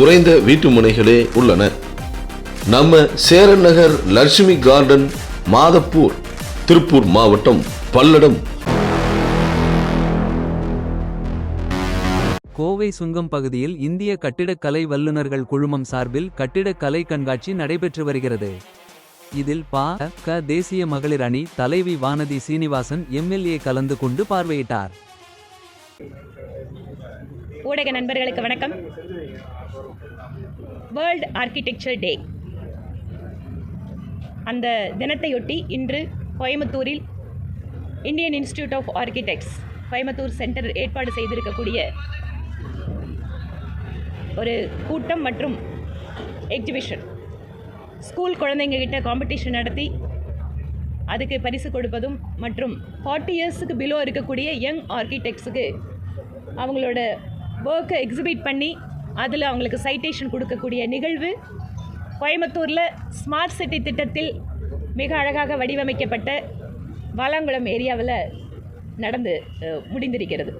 குறைந்த வீட்டு முனைகளே உள்ளன. நம்ம சேரன் நகர் லட்சுமி கார்டன் மாதப்பூர் திருப்பூர் மாவட்டம் பல்லடம். கோவை சுங்கம் பகுதியில் இந்திய கட்டிடக்கலை வல்லுநர்கள் குழுமம் சார்பில் கட்டிடக்கலை கண்காட்சி நடைபெற்று வருகிறது. இதில் பா க தேசிய மகளிர் அணி தலைவி வானதி சீனிவாசன் எம்எல்ஏ கலந்து கொண்டு பார்வையிட்டார். ஊடக நண்பர்களுக்கு வணக்கம். வேர்ல்ட் ஆர்கிடெக்சர் டே அந்த தினத்தையொட்டி இன்று கோயம்புத்தூரில் Indian institute of architects Coimbatore centre ஏற்பாடு செய்திருக்கக்கூடிய ஒரு கூட்டம் மற்றும் எக்ஸிபிஷன் ஸ்கூல் குழந்தைங்ககிட்ட காம்படிஷன் நடத்தி அதுக்கு பரிசு கொடுப்பதும் மற்றும் ஃபார்ட்டி இயர்ஸுக்கு பிலோ இருக்கக்கூடிய யங் ஆர்கிடெக்ட்ஸுக்கு அவங்களோட ஒர்க்கை எக்ஸிபிட் பண்ணி அதில் அவங்களுக்கு சைட்டேஷன் கொடுக்கக்கூடிய நிகழ்வு கோயம்புத்தூரில் ஸ்மார்ட் சிட்டி திட்டத்தில் மிக அழகாக வடிவமைக்கப்பட்ட வாலாங்குளம் ஏரியாவில் நடந்து முடிந்திருக்கிறது.